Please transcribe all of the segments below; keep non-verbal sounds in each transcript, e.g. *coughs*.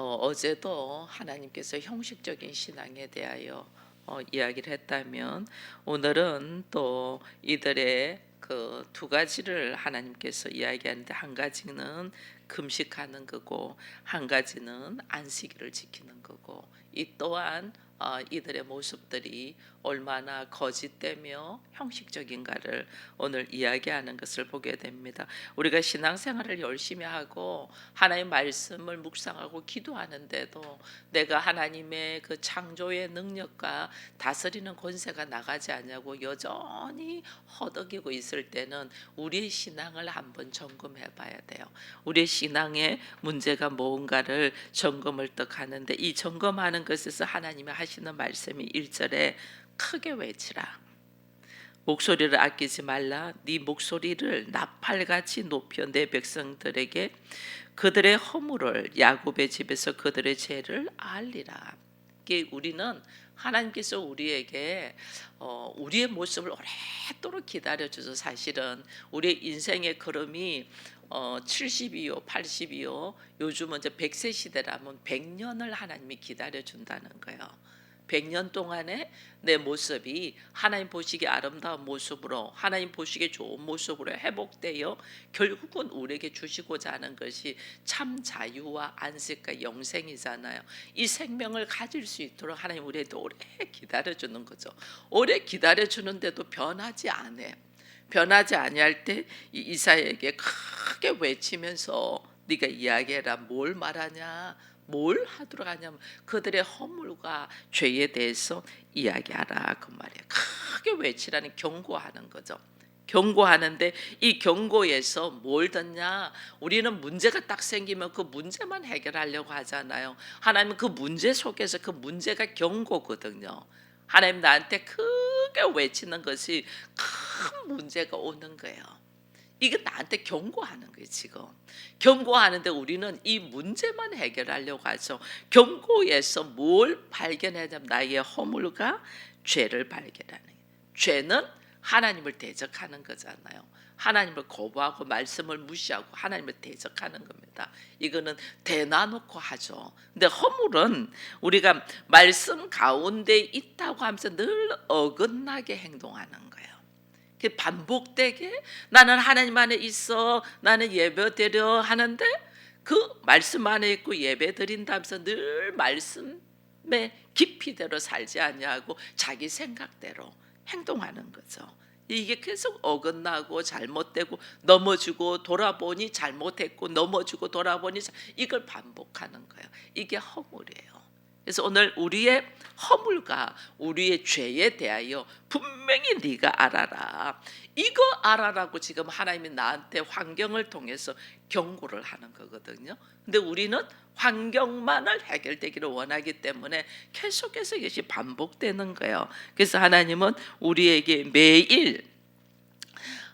어, 어제도 하나님께서 형식적인 신앙에 대하여 어, 이야기를 했다면 오늘은 또 이들의 그 두 가지를 하나님께서 이야기하는데 한 가지는 금식하는 거고 한 가지는 안식일을 지키는 거고 이 또한 어, 이들의 모습들이 얼마나 거짓되며 형식적인가를 오늘 이야기하는 것을 보게 됩니다. 우리가 신앙생활을 열심히 하고 하나님의 말씀을 묵상하고 기도하는데도 내가 하나님의 그 창조의 능력과 다스리는 권세가 나가지 않냐고 여전히 허덕이고 있을 때는 우리의 신앙을 한번 점검해 봐야 돼요. 우리의 신앙에 문제가 뭔가를 점검을 떡 하는데 이 점검하는 것에서 하나님이 하시 는 말씀이 1절에 크게 외치라. 목소리를 아끼지 말라. 네 목소리를 나팔같이 높여 내 백성들에게 그들의 허물을 야곱의 집에서 그들의 죄를 알리라. 이게 우리는 하나님께서 우리에게 어, 우리의 모습을 오랫도록 기다려줘서 사실은 우리의 인생의 걸음이 어, 70이요, 80이요, 요즘은 이제 100세 시대라면 100년을 하나님이 기다려 준다는 거예요. 100년 동안에 내 모습이 하나님 보시기에 아름다운 모습으로 하나님 보시기에 좋은 모습으로 회복되어 결국은 우리에게 주시고자 하는 것이 참 자유와 안식과 영생이잖아요. 이 생명을 가질 수 있도록 하나님 우리한테 오래 기다려 주는 거죠. 오래 기다려 주는데도 변하지 않아. 변하지 아니할 때이 이사에게 크게 외치면서 네가 이야기해라 뭘 말하냐 뭘 하도록 하냐면 그들의 허물과 죄에 대해서 이야기하라 그 말이에요. 크게 외치라는 경고하는 거죠. 경고하는데 이 경고에서 뭘 듣냐? 우리는 문제가 딱 생기면 그 문제만 해결하려고 하잖아요. 하나님은 그 문제 속에서 그 문제가 경고거든요. 하나님 나한테 크게 외치는 것이 큰 문제가 오는 거예요. 이게 나한테 경고하는 거예요, 지금. 경고하는데 우리는 이 문제만 해결하려고 하죠. 경고에서 뭘 발견하냐면 나의 허물과 죄를 발견하는 거예요. 죄는 하나님을 대적하는 거잖아요. 하나님을 거부하고 말씀을 무시하고 하나님을 대적하는 겁니다. 이거는 대놔놓고 하죠. 근데 허물은 우리가 말씀 가운데 있다고 하면서 늘 어긋나게 행동하는 거예요. 그 반복되게 나는 하나님 안에 있어 나는 예배 드려 하는데 그 말씀 안에 있고 예배 드린다면서 늘 말씀의 깊이대로 살지 않냐고 자기 생각대로 행동하는 거죠. 이게 계속 어긋나고 잘못되고 넘어지고 돌아보니 잘못했고 넘어지고 돌아보니 자- 이걸 반복하는 거예요. 이게 허물이에요. 그래서 오늘 우리의 허물과 우리의 죄에 대하여 분명히 네가 알아라. 이거 알아라고 지금 하나님이 나한테 환경을 통해서 경고를 하는 거거든요. 근데 우리는 환경만을 해결되기를 원하기 때문에 계속해서 이것이 반복되는 거예요. 그래서 하나님은 우리에게 매일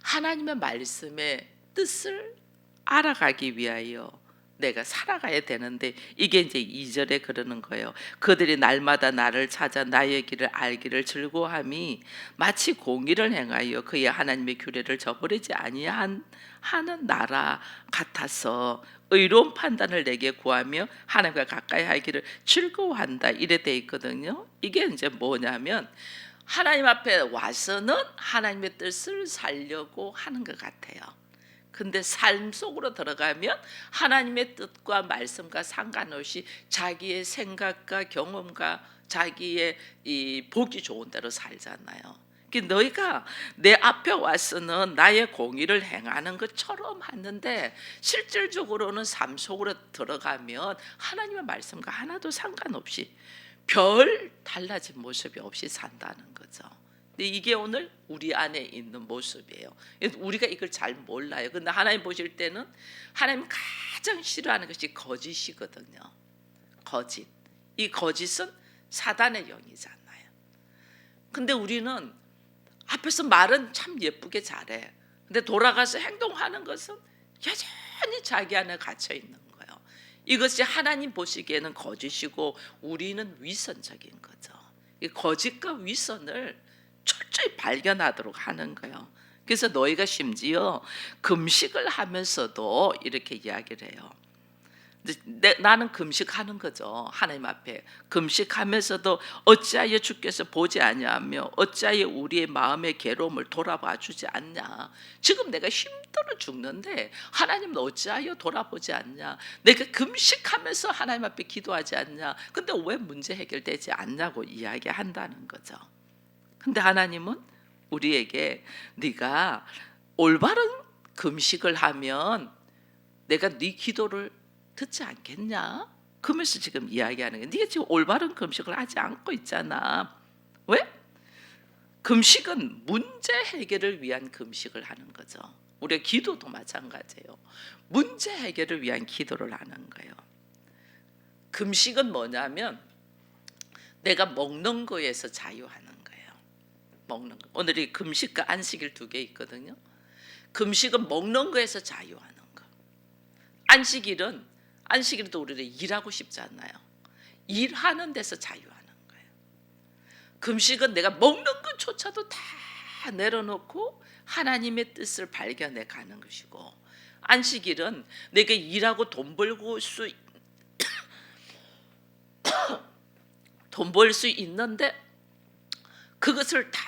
하나님의 말씀의 뜻을 알아가기 위하여 내가 살아가야 되는데 이게 이제 2절에 그러는 거예요. 그들이 날마다 나를 찾아 나의 길을 알기를 즐거함이 마치 공의를 행하여 그의 하나님의 규례를 저버리지 아니한 하는 나라 같아서 의로운 판단을 내게 구하며 하나님과 가까이 하기를 즐거워한다 이래 돼 있거든요. 이게 이제 뭐냐면 하나님 앞에 와서는 하나님의 뜻을 살려고 하는 것 같아요. 근데 삶 속으로 들어가면 하나님의 뜻과 말씀과 상관없이 자기의 생각과 경험과 자기의 이 보기 좋은 대로 살잖아요. 그 너희가 내 앞에 와서는 나의 공의를 행하는 것처럼 하는데 실질적으로는 삶 속으로 들어가면 하나님의 말씀과 하나도 상관없이 별 달라진 모습이 없이 산다는 거죠. 근데 이게 오늘 우리 안에 있는 모습이에요. 우리가 이걸 잘 몰라요. 근데 하나님 보실 때는 하나님 가장 싫어하는 것이 거짓이거든요. 거짓. 이 거짓은 사단의 영이잖아요. 근데 우리는 앞에서 말은 참 예쁘게 잘해. 근데 돌아가서 행동하는 것은 여전히 자기 안에 갇혀 있는 거예요. 이것이 하나님 보시기에는 거짓이고 우리는 위선적인 거죠. 이 거짓과 위선을 철저히 발견하도록 하는 거예요. 그래서 너희가 심지어 금식을 하면서도 이렇게 이야기를 해요. 내, 나는 금식하는 거죠. 하나님 앞에 금식하면서도 어찌하여 주께서 보지 아니하며 어찌하여 우리의 마음의 괴로움을 돌아봐 주지 않냐. 지금 내가 힘들어 죽는데 하나님은 어찌하여 돌아보지 않냐. 내가 금식하면서 하나님 앞에 기도하지 않냐. 근데 왜 문제 해결되지 않냐고 이야기한다는 거죠. 근데 하나님은 우리에게 네가 올바른 금식을 하면 내가 네 기도를 듣지 않겠냐? 그러면서 지금 이야기하는 게 네가 지금 올바른 금식을 하지 않고 있잖아. 왜? 금식은 문제 해결을 위한 금식을 하는 거죠. 우리가 기도도 마찬가지예요. 문제 해결을 위한 기도를 하는 거예요. 금식은 뭐냐면 내가 먹는 거에서 거예요. 먹는 거. 오늘이 금식과 안식일 두 개 있거든요. 금식은 먹는 거에서 자유하는 거. 안식일은 안식일도 우리는 일하고 싶지 않나요? 일하는 데서 자유하는 거예요. 금식은 내가 먹는 것조차도 다 내려놓고 하나님의 뜻을 발견해 가는 것이고 안식일은 내가 일하고 돈 벌고 수 *coughs* 돈 벌 수 있는데 그것을 다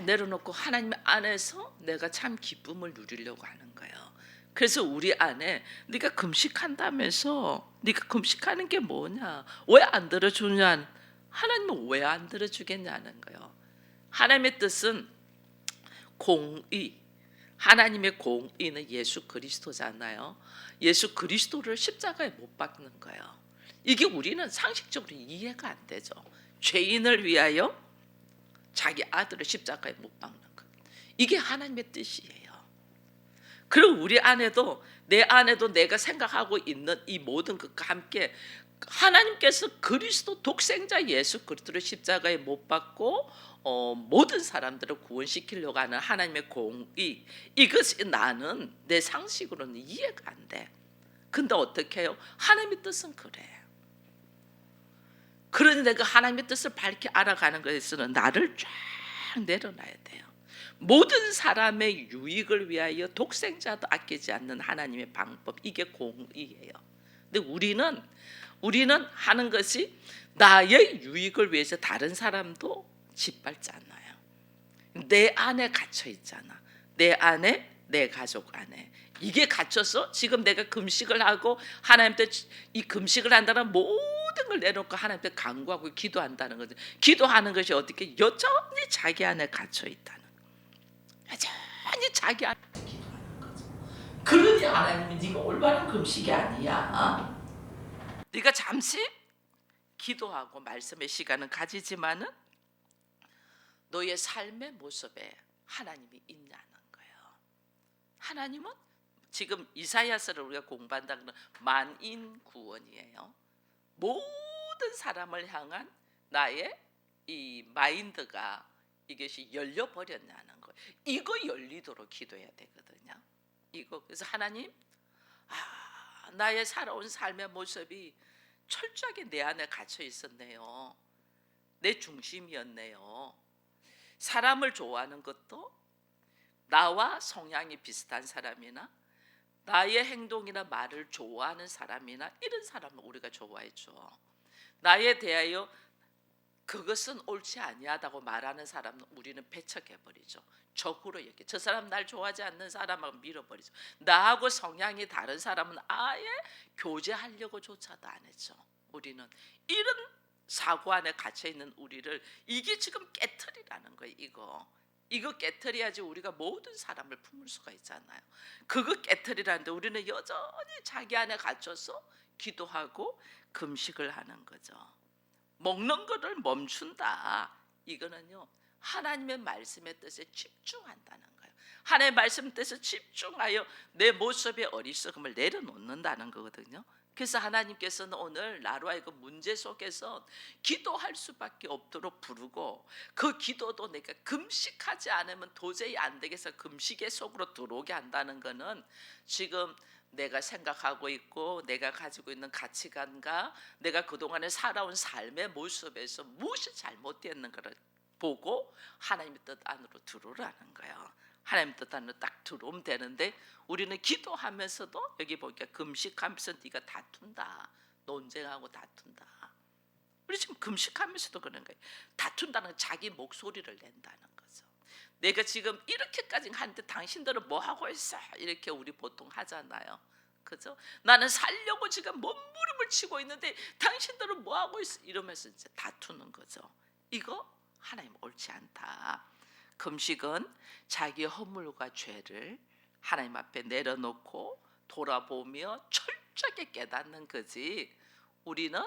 내려놓고 하나님 안에서 내가 참 기쁨을 누리려고 하는 거예요. 그래서 우리 안에 네가 금식한다면서 네가 금식하는 게 뭐냐? 왜 안 들어주냐? 하나님은 왜 안 들어주겠냐는 거예요. 하나님의 뜻은 공의. 하나님의 공의는 예수 그리스도잖아요. 예수 그리스도를 십자가에 못 박는 거예요. 이게 우리는 상식적으로 이해가 안 되죠. 죄인을 위하여 자기 아들을 십자가에 못 박는 것. 이게 하나님의 뜻이에요. 그리고 우리 안에도 내 안에도 내가 생각하고 있는 이 모든 것과 함께 하나님께서 그리스도 독생자 예수 그리스도를 십자가에 못 박고 어, 모든 사람들을 구원시키려고 하는 하나님의 공의 이것이 나는 내 상식으로는 이해가 안 돼. 근데 어떻게 해요? 하나님의 뜻은 그래. 그러니 내가 하나님의 뜻을 밝게 알아가는 것에서는 나를 쫙 내려놔야 돼요. 모든 사람의 유익을 위하여 독생자도 아끼지 않는 하나님의 방법 이게 공의예요. 근데 우리는 우리는 하는 것이 나의 유익을 위해서 다른 사람도 짓밟지 않아요. 내 안에 갇혀 있잖아. 내 안에 내 가족 안에 이게 갇혀서 지금 내가 금식을 하고 하나님께 이 금식을 한다는 모든 걸 내놓고 하나님께 간구하고 기도한다는 거죠. 기도하는 것이 어떻게 여전히 자기 안에 갇혀 있다는. 여전히 자기 안에 기도하는 거죠. 그러니 하나님이 네가 올바른 금식이 아니야. 네가 잠시 기도하고 말씀의 시간은 가지지만은 너의 삶의 모습에 하나님이 있냐는 거예요. 하나님은 지금 이사야서를 우리가 공부한다는 만인 구원이에요. 모든 사람을 향한 나의 이 마인드가 이것이 열려 버렸냐는 거예요. 이거 열리도록 기도해야 되거든요. 이거 그래서 하나님 아, 나의 살아온 삶의 모습이 철저하게 내 안에 갇혀 있었네요. 내 중심이었네요. 사람을 좋아하는 것도 나와 성향이 비슷한 사람이나 나의 행동이나 말을 좋아하는 사람이나 이런 사람을 우리가 좋아해줘. 나에 대하여 그것은 옳지 아니하다고 말하는 사람은 우리는 배척해 버리죠. 적으로 여기 저 사람 날 좋아하지 않는 사람하고 밀어버리죠. 나하고 성향이 다른 사람은 아예 교제하려고 조차도 안 했죠. 우리는 이런 사고 안에 갇혀 있는 우리를 이게 지금 깨트리라는 거예요. 이거 이거 깨트려야지 우리가 모든 사람을 품을 수가 있잖아요. 그거 깨트리라는데 우리는 여전히 자기 안에 갇혀서 기도하고 금식을 하는 거죠. 먹는 것을 멈춘다. 이거는요. 하나님의 말씀의 뜻에 집중한다는 거예요. 하나님의 말씀 뜻에 집중하여 내 모습의 어리석음을 내려놓는다는 거거든요. 그래서 하나님께서는 오늘 나로의 그 문제 속에서 기도할 수밖에 없도록 부르고 그 기도도 내가 금식하지 않으면 도저히 안 되겠어 금식의 속으로 들어오게 한다는 거는 지금 내가 생각하고 있고 내가 가지고 있는 가치관과 내가 그동안에 살아온 삶의 모습에서 무엇이 잘못되었는가를 보고 하나님의 뜻 안으로 들어오라는 거예요. 하나님 뜻 안으로 딱 들어오면 되는데 우리는 기도하면서도 여기 보니까 금식하면서 네가 다툰다. 논쟁하고 다툰다. 우리 지금 금식하면서도 그런 거예요. 다툰다는 건 자기 목소리를 낸다는 거죠. 내가 지금 이렇게까지 하는데 당신들은 뭐 하고 있어? 이렇게 우리 보통 하잖아요. 그죠? 나는 살려고 지금 몸부림을 치고 있는데 당신들은 뭐 하고 있어? 이러면서 이제 다투는 거죠. 이거 하나님 옳지 않다 금식은 자기 허물과 죄를 하나님 앞에 내려놓고 돌아보며 철저하게 깨닫는 거지. 우리는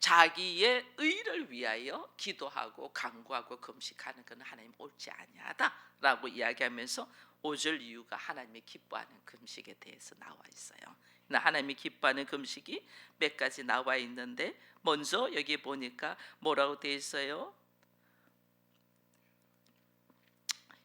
자기의 의를 위하여 기도하고 간구하고 금식하는 것은 하나님 옳지 아니하다라고 이야기하면서 5절 이유가 하나님이 기뻐하는 금식에 대해서 나와 있어요. 하나님이 기뻐하는 금식이 몇 가지 나와 있는데 먼저 여기 보니까 뭐라고 되어 있어요?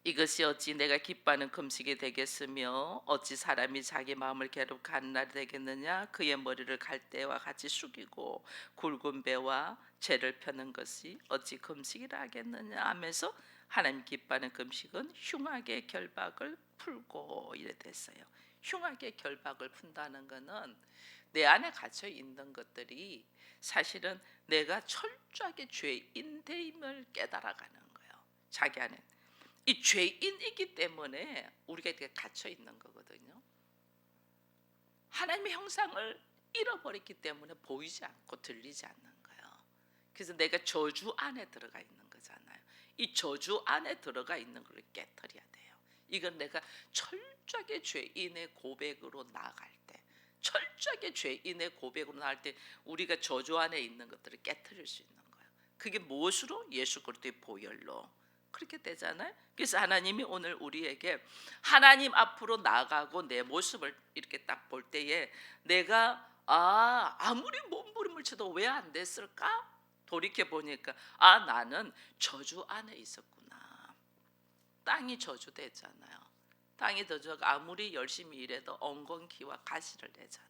이것이 어찌 내가 기뻐하는 금식이 되겠으며 어찌 사람이 자기 마음을 괴롭게하는 날이 되겠느냐 그의 머리를 갈대와 같이 숙이고 굵은 배와 죄를 펴는 것이 어찌 금식이라 하겠느냐 하면서 하나님 기뻐하는 금식은 흉악의 결박을 풀고 이래 됐어요. 흉악의 결박을 푼다는 것은 내 안에 갇혀 있는 것들이 사실은 내가 철저하게 죄인됨을 깨달아가는 거예요. 자기 안에 이 죄인이기 때문에 우리가 이렇게 갇혀 있는 거거든요. 하나님의 형상을 잃어버렸기 때문에 보이지 않고 들리지 않는 거예요. 그래서 내가 저주 안에 들어가 있는 거잖아요. 이 저주 안에 들어가 있는 걸 깨뜨려야 돼요. 이건 내가 철저하게 죄인의 고백으로 나아갈 때, 철저하게 죄인의 고백으로 나갈 때 우리가 저주 안에 있는 것들을 깨뜨릴 수 있는 거예요. 그게 무엇으로? 예수 그리스도의 보혈로. 그렇게 되잖아요. 그래서 하나님이 오늘 우리에게 하나님 앞으로 나가고 내 모습을 이렇게 딱 볼 때에 내가 아 아무리 몸부림을 쳐도 왜 안 됐을까? 돌이켜 보니까 아 나는 저주 안에 있었구나. 땅이 저주됐잖아요. 땅이 저주 아무리 열심히 일해도 엉겅퀴와 가시를 내잖아요.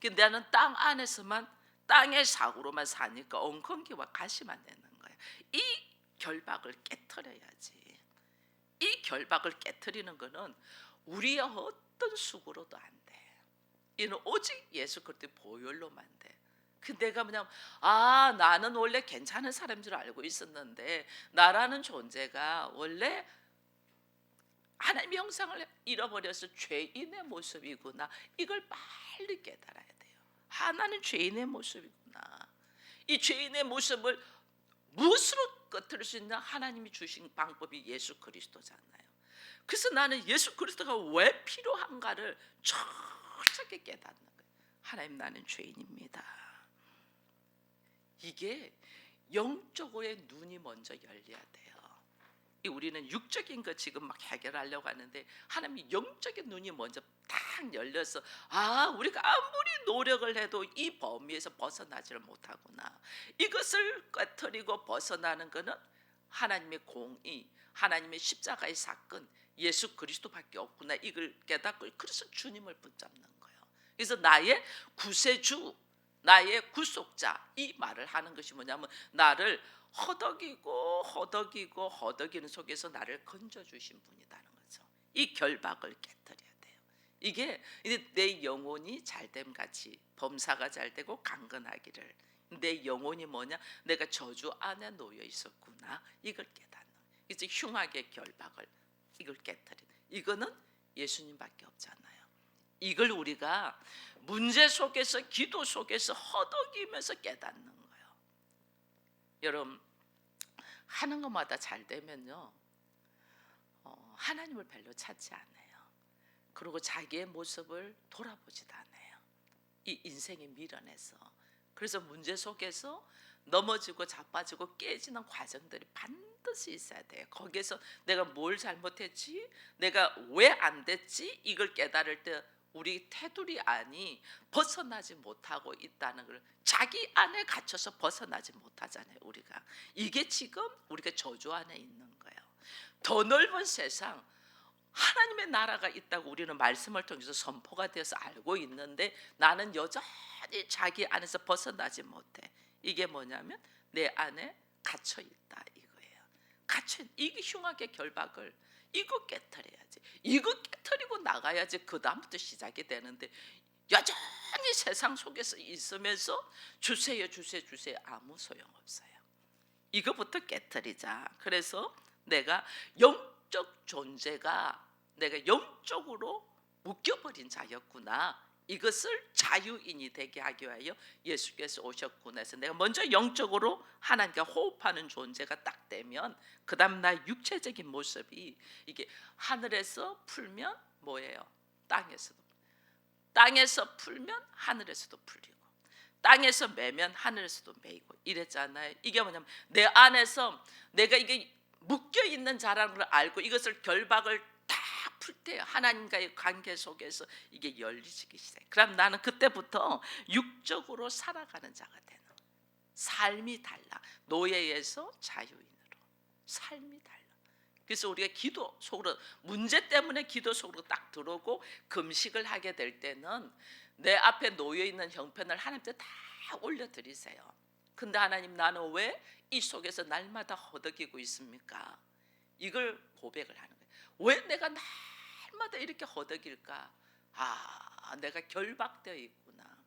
근데 나는 땅 안에서만 땅의 사고로만 사니까 엉겅퀴와 가시만 내는 거예요. 이 결박을 깨뜨려야지. 이 결박을 깨뜨리는 것은 우리의 어떤 수고로도 안 돼. 이는 오직 예수 그리스도의 보혈로만 돼. 그 내가 그냥 아 나는 원래 괜찮은 사람인 줄 알고 있었는데 나라는 존재가 원래 하나님의 형상을 잃어버려서 죄인의 모습이구나. 이걸 빨리 깨달아야 돼요. 하나는 죄인의 모습이구나. 이 죄인의 모습을 무엇으로 끄트릴 수 있나 하나님이 주신 방법이 예수 그리스도잖아요. 그래서 나는 예수 그리스도가 왜 필요한가를 철저하게 깨닫는 거예요. 하나님 나는 죄인입니다. 이게 영적으로의 눈이 먼저 열려야 돼요. 이 우리는 육적인 거 지금 막 해결하려고 하는데 하나님이 영적인 눈이 먼저 딱 열려서 아 우리가 아무리 노력을 해도 이 범위에서 벗어나지를 못하구나. 이것을 꿰트리고 벗어나는 것은 하나님의 공의 하나님의 십자가의 사건 예수 그리스도밖에 없구나. 이걸 깨닫고 그래서 주님을 붙잡는 거예요. 그래서 나의 구세주 나의 구속자 이 말을 하는 것이 뭐냐면 나를 허덕이고 허덕이고 허덕이는 속에서 나를 건져 주신 분이라는 거죠. 이 결박을 깨뜨려야 돼요. 이게 내 영혼이 잘됨 같이 범사가 잘 되고 강건하기를 내 영혼이 뭐냐? 내가 저주 안에 놓여 있었구나. 이걸 깨닫는. 이제 흉악의 결박을 이걸 깨뜨리. 이거는 예수님밖에 없잖아요. 이걸 우리가 문제 속에서 기도 속에서 허덕이면서 깨닫는 거예요. 여러분 하는 것마다 잘 되면요 어, 하나님을 별로 찾지 않아요. 그리고 자기의 모습을 돌아보지도 않아요. 이 인생의 미련에서 그래서 문제 속에서 넘어지고 자빠지고 깨지는 과정들이 반드시 있어야 돼요. 거기에서 내가 뭘 잘못했지, 내가 왜 안 됐지 이걸 깨달을 때 우리 테두리 안이 벗어나지 못하고 있다는 걸 자기 안에 갇혀서 벗어나지 못하잖아요. 우리가 이게 지금 우리가 저주 안에 있는 거예요. 더 넓은 세상 하나님의 나라가 있다고 우리는 말씀을 통해서 선포가 되어서 알고 있는데 나는 여전히 자기 안에서 벗어나지 못해. 이게 뭐냐면 내 안에 갇혀 있다 이거예요. 갇혀 이게 흉악의 결박을 이거 깨뜨려야지. 이거 깨뜨리고 나가야지 그 다음부터 시작이 되는데 여전히 세상 속에서 있으면서 주세요 주세요 주세요 아무 소용 없어요. 이거부터 깨뜨리자. 그래서 내가 영적 존재가 내가 영적으로 묶여버린 자였구나. 이것을 자유인이 되게 하기 위하여 예수께서 오셨구나 해서 내가 먼저 영적으로 하나님과 호흡하는 존재가 딱 되면 그 다음 나의 육체적인 모습이 이게 하늘에서 풀면 뭐예요? 땅에서도 땅에서 풀면 하늘에서도 풀리고 땅에서 매면 하늘에서도 매이고 이랬잖아요. 이게 뭐냐면 내 안에서 내가 이게 묶여 있는 자라는 걸 알고 이것을 결박을 다풀때 하나님과의 관계 속에서 이게 열리기 시작. 그럼 나는 그때부터 육적으로 살아가는 자가 되는. 삶이 달라. 노예에서 자유인으로 삶이 달라. 그래서 우리가 기도 속으로 문제 때문에 기도 속으로 딱 들어오고 금식을 하게 될 때는 내 앞에 놓여 있는 형편을 하나님께 다 올려드리세요. 근데 하나님 나는 왜 이 속에서 날마다 허덕이고 있습니까? 이걸 고백을 하는 거예요. 왜 내가 날마다 이렇게 허덕일까? 아, 내가 결박되어 있구나.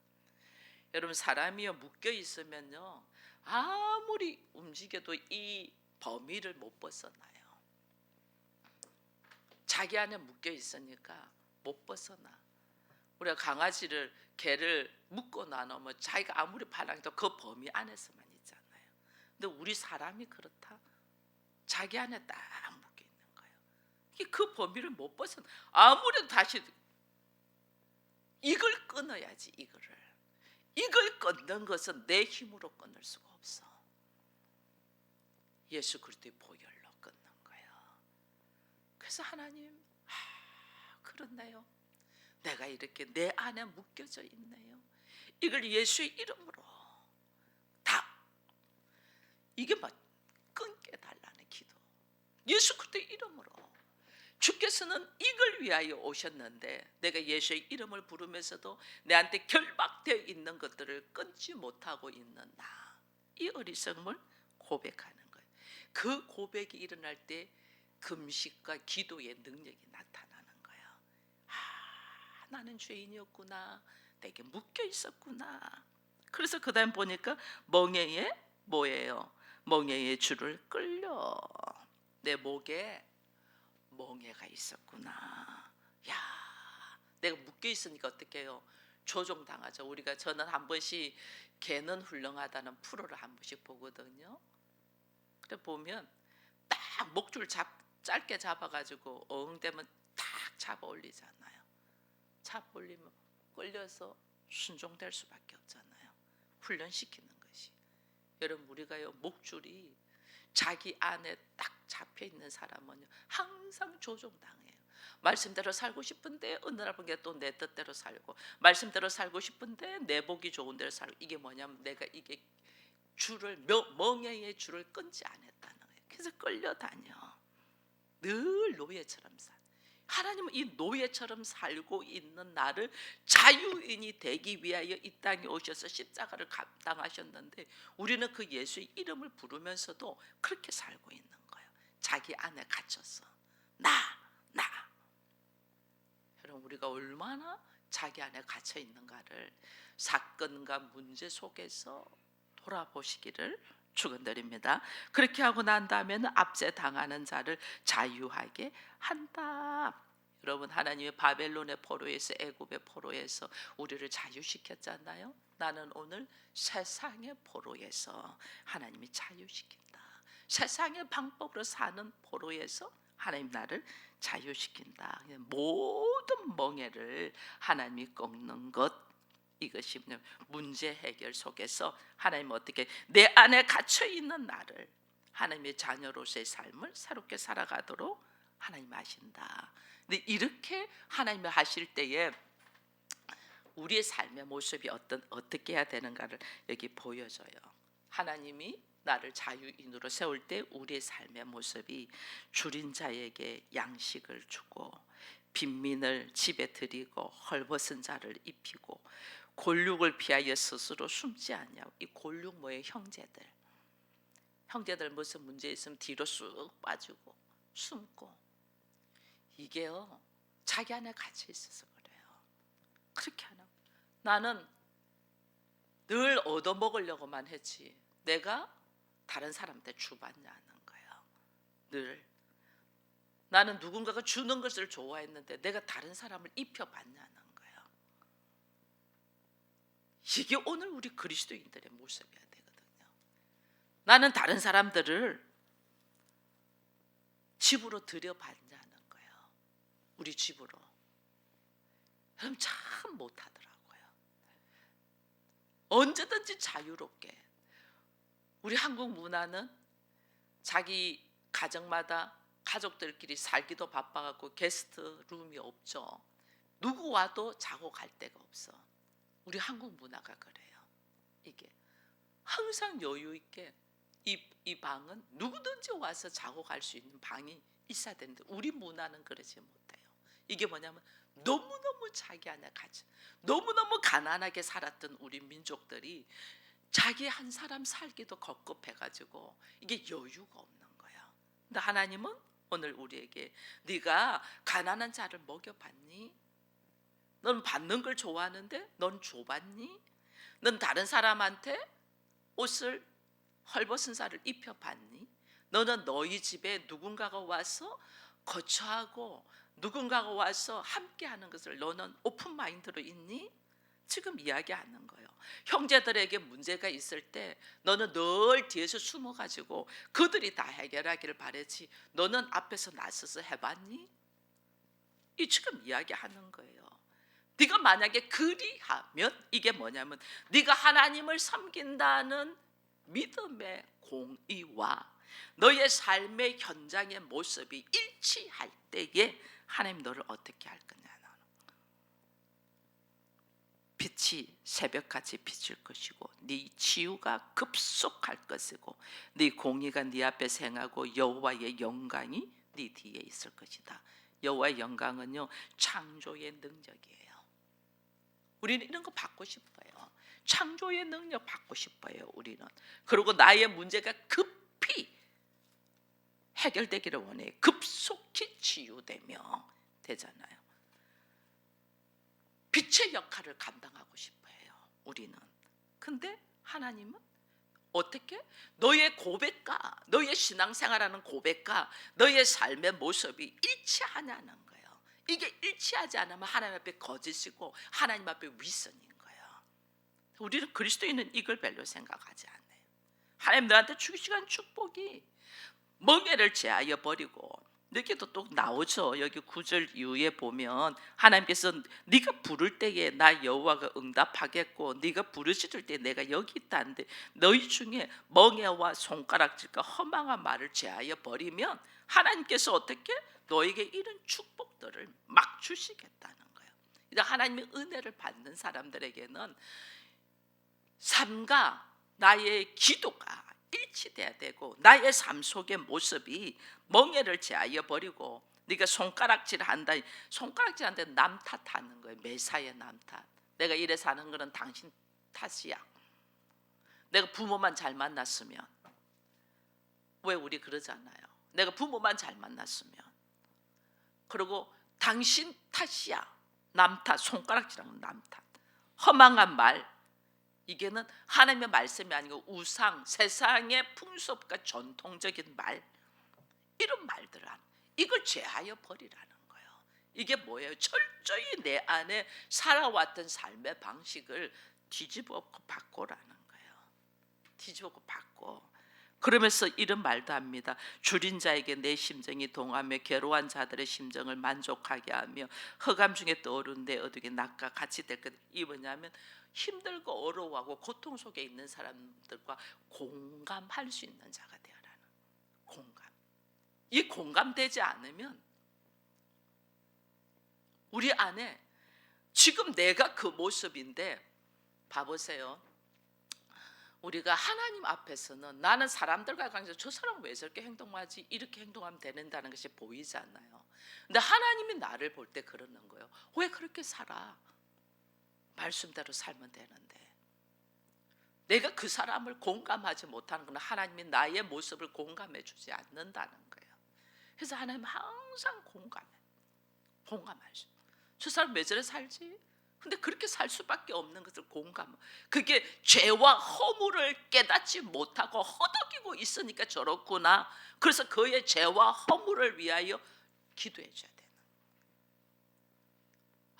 여러분 사람이요 묶여 있으면요 아무리 움직여도 이 범위를 못 벗어나요. 자기 안에 묶여 있으니까 못 벗어나. 우리가 강아지를 개를 묶고 나누면 자기가 아무리 반항해도 그 범위 안에서만 있잖아요. 근데 우리 사람이 그렇다. 자기 안에 딱 묶여 있는 거예요. 이게 그 범위를 못 벗어나. 아무래도 다시 이걸 끊어야지 이거를. 이걸 끊는 것은 내 힘으로 끊을 수가 없어. 예수 그리스도의 보혈로 끊는 거예요. 그래서 하나님, 아, 그렇네요. 내가 이렇게 내 안에 묶여져 있네요. 이걸 예수의 이름으로 다 이게 막 끊게 달라는 기도. 예수 그리스도의 이름으로 주께서는 이걸 위하여 오셨는데 내가 예수의 이름을 부르면서도 내한테 결박되어 있는 것들을 끊지 못하고 있는 나 이 어리석음을 고백하는 거예요. 그 고백이 일어날 때 금식과 기도의 능력이 나타나는 거예요. 아, 나는 죄인이었구나. 내게 묶여 있었구나. 그래서 그다음 보니까 멍에에 뭐예요? 멍에의 줄을 끌려 내 목에 멍에가 있었구나. 야, 내가 묶여 있으니까 어떻게 해요? 조종당하죠. 우리가 저는 한 번씩 개는 훌륭하다는 프로를 한 번씩 보거든요. 그래 보면 딱 목줄 잡 짧게 잡아가지고 어흥되면 탁 잡아 올리잖아요. 잡아 올리면 끌려서 순종될 수밖에 없잖아요. 훈련시키는 것이. 여러분 우리가요 목줄이 자기 안에 딱 잡혀 있는 사람은요 항상 조종당해요. 말씀대로 살고 싶은데 어느 날 보니까 또내 뜻대로 살고 말씀대로 살고 싶은데 내 복이 좋은 대로 살고 이게 뭐냐면 내가 이게 줄을 명- 멍에의 줄을 끊지 않았다는 거예요. 그래서 끌려다녀. 늘 노예처럼 살. 하나님은 이 노예처럼 살고 있는 나를 자유인이 되기 위하여 이 땅에 오셔서 십자가를 감당하셨는데 우리는 그 예수의 이름을 부르면서도 그렇게 살고 있는 거예요. 자기 안에 갇혔어. 나, 나. 여러분 우리가 얼마나 자기 안에 갇혀 있는가를 사건과 문제 속에서 돌아보시기를 축원드립니다. 그렇게 하고 난 다음에는 압제 당하는 자를 자유하게 한다. 여러분 하나님의 바벨론의 포로에서 애굽의 포로에서 우리를 자유시켰잖아요. 나는 오늘 세상의 포로에서 하나님이 자유시킨다. 세상의 방법으로 사는 포로에서 하나님 나를 자유시킨다. 모든 멍에를 하나님이 꺾는 것 이것이 문제 해결 속에서 하나님 어떻게 내 안에 갇혀 있는 나를 하나님의 자녀로서의 삶을 새롭게 살아가도록 하나님 하신다. 근데 이렇게 하나님이 하실 때에 우리의 삶의 모습이 어떤 어떻게 해야 되는가를 여기 보여줘요. 하나님이 나를 자유인으로 세울 때 우리의 삶의 모습이 줄인 자에게 양식을 주고 빈민을 집에 들이고 헐벗은 자를 입히고 골육을 피하여 스스로 숨지 않냐고 이 골육 뭐예요 형제들 형제들 무슨 문제 있으면 뒤로 쑥 빠지고 숨고 이게요 자기 안에 갇혀 있어서 그래요. 그렇게 하나 나는 늘 얻어먹으려고만 했지 내가 다른 사람한테 주받냐는 거예요. 늘 나는 누군가가 주는 것을 좋아했는데 내가 다른 사람을 입혀봤냐는. 이게 오늘 우리 그리스도인들의 모습이야 되거든요. 나는 다른 사람들을 집으로 들여봤냐는 거예요. 우리 집으로. 그럼 참 못하더라고요. 언제든지 자유롭게. 우리 한국 문화는 자기 가정마다 가족들끼리 살기도 바빠갖고 게스트 룸이 없죠. 누구 와도 자고 갈 데가 없어. 우리 한국 문화가 그래요. 이게 항상 여유 있게 이, 이 방은 누구든지 와서 자고 갈 수 있는 방이 있어야 되는데 우리 문화는 그러지 못해요. 이게 뭐냐면 너무너무 자기 안에 갇혀 너무너무 가난하게 살았던 우리 민족들이 자기 한 사람 살기도 겁겁해 가지고 이게 여유가 없는 거야. 근데 하나님은 오늘 우리에게 네가 가난한 자를 먹여 봤니? 넌 받는 걸 좋아하는데 넌 줘봤니? 넌 다른 사람한테 옷을 헐벗은 살을 입혀봤니? 너는 너희 집에 누군가가 와서 거처하고 누군가가 와서 함께하는 것을 너는 오픈 마인드로 있니? 지금 이야기하는 거예요. 형제들에게 문제가 있을 때 너는 늘 뒤에서 숨어가지고 그들이 다 해결하기를 바랬지. 너는 앞에서 나서서 해봤니? 이 지금 이야기하는 거예요. 네가 만약에 그리하면 이게 뭐냐면 네가 하나님을 섬긴다는 믿음의 공의와 너의 삶의 현장의 모습이 일치할 때에 하나님 너를 어떻게 할 거냐는 빛이 새벽같이 비칠 것이고 네 치유가 급속할 것이고 네 공의가 네 앞에 생하고 여호와의 영광이 네 뒤에 있을 것이다. 여호와의 영광은요 창조의 능력이에요. 우리는 이런 거 받고 싶어요. 창조의 능력 받고 싶어요. 우리는 그리고 나의 문제가 급히 해결되기를 원해. 급속히 치유되며 되잖아요. 빛의 역할을 감당하고 싶어해요. 우리는. 근데 하나님은 어떻게 너의 고백과 너의 신앙생활하는 고백과 너의 삶의 모습이 일치하냐는 거예요. 이게 일치하지 않으면 하나님 앞에 거짓이고 하나님 앞에 위선인 거예요. 우리는 그리스도인은 이걸 별로 생각하지 않아요. 하나님 너한테 주시간 축복이 멍에를 제하여 버리고 여기도 또 나오죠. 여기 구절 이후에 보면 하나님께서 네가 부를 때에 나 여호와가 응답하겠고 네가 부르짖을 때 내가 여기 있다는데 너희 중에 멍에와 손가락질과 허망한 말을 제하여 버리면 하나님께서 어떻게 너에게 이런 축복들을 막 주시겠다는 거예요. 이제 하나님의 은혜를 받는 사람들에게는 삶과 나의 기도가 일치돼야 되고 나의 삶 속의 모습이 멍에를 제하여 버리고 네가 손가락질 한다 손가락질 한데 남 탓하는 거예요 매사에 남 탓. 내가 이래 사는 거는 당신 탓이야. 내가 부모만 잘 만났으면 왜 우리 그러잖아요. 내가 부모만 잘 만났으면 그리고 당신 탓이야. 남 탓, 손가락질하면 남 탓. 허망한 말, 이게는 하나님의 말씀이 아니고 우상, 세상의 풍습과 전통적인 말 이런 말들을 하는 이걸 제하여 버리라는 거예요. 이게 뭐예요? 철저히 내 안에 살아왔던 삶의 방식을 뒤집어 바꾸라는 거예요. 뒤집어 바꿔. 그러면서 이런 말도 합니다. 줄인 자에게 내 심정이 동하며 괴로운 자들의 심정을 만족하게 하며 허감 중에 떠오른 내 어둠의 낙과 같이 될 것. 이 뭐냐면 힘들고 어려워하고 고통 속에 있는 사람들과 공감할 수 있는 자가 되어라는 공감. 이 공감되지 않으면 우리 안에 지금 내가 그 모습인데 봐보세요. 우리가 하나님 앞에서는 나는 사람들과 관계에서 저 사람 왜 저렇게 행동하지 이렇게 행동하면 되는다는 것이 보이잖아요. 근데 하나님이 나를 볼 때 그러는 거예요. 왜 그렇게 살아? 말씀대로 살면 되는데 내가 그 사람을 공감하지 못하는 건 하나님이 나의 모습을 공감해 주지 않는다는 거예요. 그래서 하나님 항상 공감해. 공감할 수. 저 사람 왜 저래 살지? 근데 그렇게 살 수밖에 없는 것을 공감. 그게 죄와 허물을 깨닫지 못하고 허덕이고 있으니까 저렇구나. 그래서 그의 죄와 허물을 위하여 기도해 줘야 되는.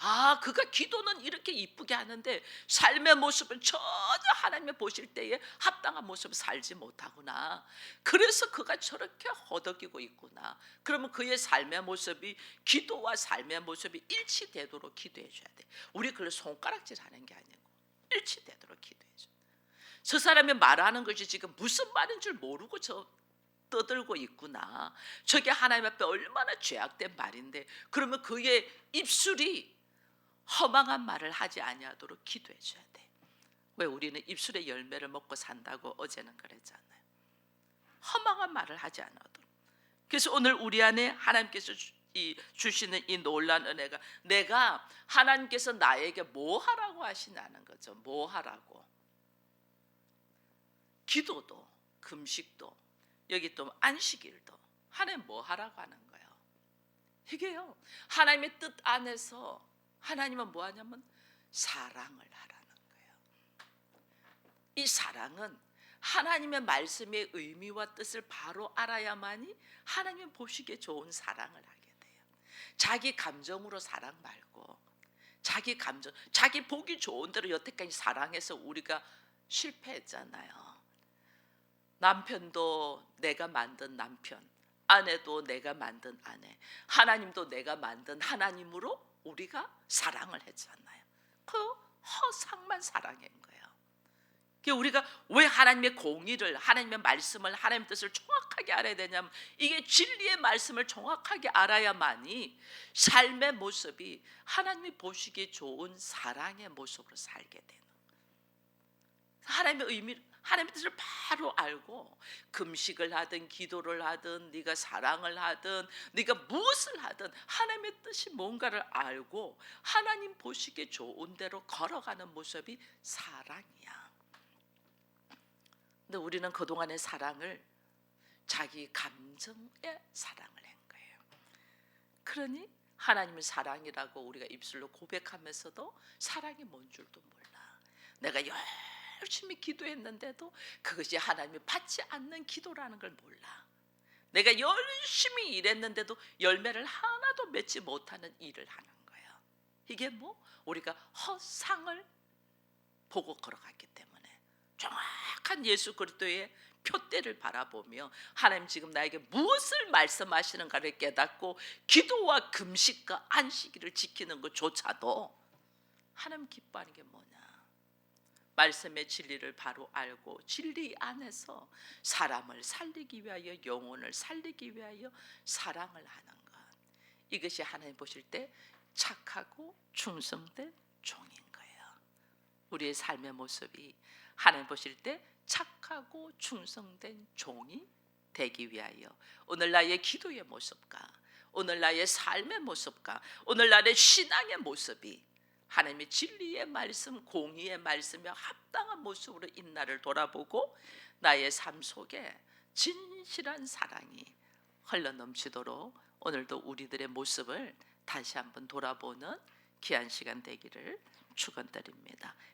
아, 그가 기도는 이렇게 이쁘게 하는데 삶의 모습은 전혀 하나님의 보실 때에 합당한 모습을 살지 못하구나. 그래서 그가 저렇게 허덕이고 있구나. 그러면 그의 삶의 모습이 기도와 삶의 모습이 일치되도록 기도해 줘야 돼. 우리 그걸 손가락질 하는 게 아니고 일치되도록 기도해 줘. 저 사람이 말하는 것이 지금 무슨 말인 줄 모르고 저 떠들고 있구나. 저게 하나님 앞에 얼마나 죄악된 말인데 그러면 그의 입술이 허망한 말을 하지 아니하도록 기도해 줘야 돼. 왜 우리는 입술의 열매를 먹고 산다고 어제는 그랬잖아요. 허망한 말을 하지 않아도록. 그래서 오늘 우리 안에 하나님께서 주, 이, 주시는 이 놀란 은혜가 내가 하나님께서 나에게 뭐 하라고 하시냐는 거죠. 뭐 하라고. 기도도 금식도 여기 또 안식일도 하나님 뭐 하라고 하는 거예요. 이게요. 하나님의 뜻 안에서 하나님은 뭐 하냐면 사랑을 하라는 거예요. 이 사랑은 하나님의 말씀의 의미와 뜻을 바로 알아야만이 하나님 보시기에 좋은 사랑을 하게 돼요. 자기 감정으로 사랑 말고 자기 감정, 자기 보기 좋은 대로 여태까지 사랑해서 우리가 실패했잖아요. 남편도 내가 만든 남편, 아내도 내가 만든 아내, 하나님도 내가 만든 하나님으로 우리가 사랑을 했잖아요. 그 허상만 사랑한 거예요. 그 우리가 왜 하나님의 공의를 하나님의 말씀을 하나님의 뜻을 정확하게 알아야 되냐면 이게 진리의 말씀을 정확하게 알아야만이 삶의 모습이 하나님이 보시기에 좋은 사랑의 모습으로 살게 되는 하나님의 의미 하나님의 뜻을 바로 알고 금식을 하든 기도를 하든 네가 사랑을 하든 네가 무엇을 하든 하나님의 뜻이 뭔가를 알고 하나님 보시기에 좋은 대로 걸어가는 모습이 사랑이야. 근데 우리는 그동안의 사랑을 자기 감정의 사랑을 한 거예요. 그러니 하나님은 사랑이라고 우리가 입술로 고백하면서도 사랑이 뭔 줄도 몰라. 내가 열심히 기도했는데도 그것이 하나님이 받지 않는 기도라는 걸 몰라. 내가 열심히 일했는데도 열매를 하나도 맺지 못하는 일을 하는 거예요. 이게 뭐 우리가 허상을 보고 걸어갔기 때문에 정확한 예수 그리스도의 표대를 바라보며 하나님 지금 나에게 무엇을 말씀하시는가를 깨닫고 기도와 금식과 안식일을 지키는 것조차도 하나님 기뻐하는 게 뭐냐? 말씀의 진리를 바로 알고 진리 안에서 사람을 살리기 위하여 영혼을 살리기 위하여 사랑을 하는 것 이것이 하나님 보실 때 착하고 충성된 종인 거예요. 우리의 삶의 모습이 하나님 보실 때 착하고 충성된 종이 되기 위하여 오늘 나의 기도의 모습과 오늘 나의 삶의 모습과 오늘 나의 신앙의 모습이 하나님의 진리의 말씀, 공의의 말씀에 합당한 모습으로 인나를 돌아보고 나의 삶 속에 진실한 사랑이 흘러넘치도록 오늘도 우리들의 모습을 다시 한번 돌아보는 귀한 시간 되기를 축원드립니다.